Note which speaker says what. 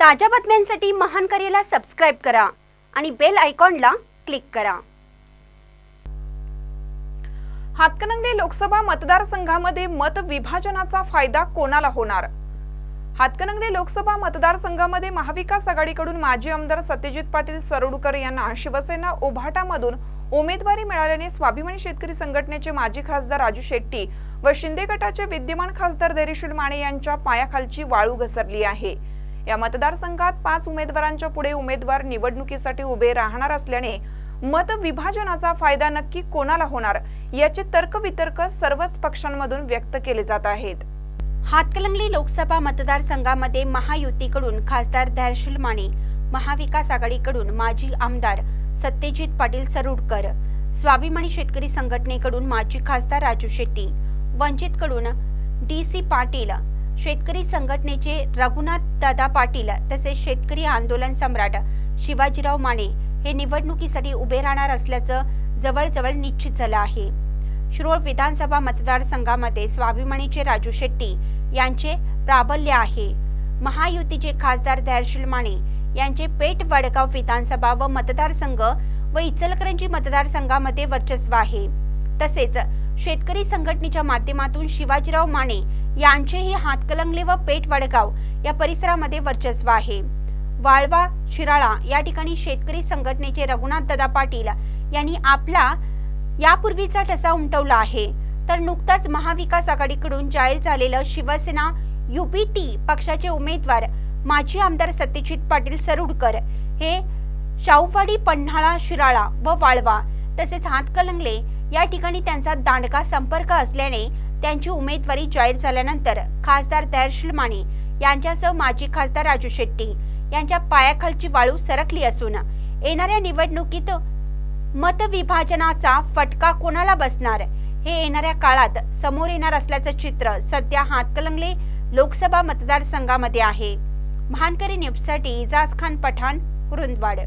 Speaker 1: ताज्या बातम्यांसाठी महान करेला सबस्क्राईब करा आणि बेल आयकॉनला क्लिक करा.
Speaker 2: हातकणंगले लोकसभा मतदारसंघामध्ये मत विभाजनाचा फायदा कोणाला होणार? हातकणंगले लोकसभा मतदारसंघामध्ये महाविकास आघाडीकडून माजी आमदार सत्यजित पाटील सरोडकर यांना शिवसेना उभाटामधून उमेदवारी मिळाल्याने स्वाभिमानी शेतकरी संघटनेचे माजी खासदार राजू शेट्टी व शिंदे गटाचे विद्यमान खासदार धैर्यशील माने यांच्या पायाखालची वाळू घसरली आहे. या मतदारसंघात पाच उमेदवारांच्या पुढे उमेदवार निवडणुकीसाठी उभे राहणार असल्याने मत विभाजनाचा फायदा नक्की कोणाला होणार याचे तर्कवितर्क सर्वच पक्षांमधून व्यक्त केले जात आहेत.
Speaker 1: हातकलंगली लोकसभा मतदारसंघामध्ये महायुतीकडून खासदार धैर्यशील माने महाविकास आघाडीकडून माजी आमदार सत्यजित पाटील सरुडकर स्वाभिमानी शेतकरी संघटनेकडून माजी खासदार राजू शेट्टी वंचितकडून डी सी पाटील शेतकरी संघटनेचे रघुनाथ दादा पाटील तसेच शेतकरी आंदोलन सम्राट शिवाजीराव माने हे निवडणुकीसाठी उभे राहणार असल्याचं जवळजवळ निश्चित झालं आहे. शिरोळ विधानसभा मतदारसंघामध्ये स्वाभिमानीचे राजू शेट्टी यांचे प्राबल्य आहे. महायुतीचे खासदार धैर्यशील माने यांचे पेठ वडगाव विधानसभा व मतदारसंघ व इचलकरंजी मतदारसंघामध्ये वर्चस्व आहे. तसेच शेतकरी संघटनेच्या माध्यमातून शिवाजीराव माने यांचेही हातकलंगले व पेठ वडगाव या परिसरामध्ये वर्चस्व आहे. वाळवा शिराळा या ठिकाणी शेतकरी संघटनेचे रघुनाथ दादा पाटील यांनी आपला यापूर्वीचा ठसा उमटवला आहे. तर नुकताच महाविकास आघाडीकडून जाहीर झालेलं शिवसेना युपीटी पक्षाचे उमेदवार माजी आमदार सत्यजित पाटील सरुडकर हे शाहूवाडी पन्हाळा शिराळा व वाळवा तसेच हातकलंगले या ठिकाणी त्यांचा दांडका संपर्क असल्याने त्यांची उमेदवारी जाहीर झाल्यानंतर खासदार धैर्यशील माने यांच्यासह माजी खासदार राजू शेट्टी यांच्या पायाखालची वाळू सरकली असून येणाऱ्या निवडणुकीत मतविभाजनाचा फटका कोणाला बसणार? हे येणाऱ्या काळात समोर येणार असल्याचं चित्र सध्या हातकलंगले लोकसभा मतदारसंघामध्ये आहे. महानकरी न्यूजसाठी इजाज खान पठाण कुरुंदवाड.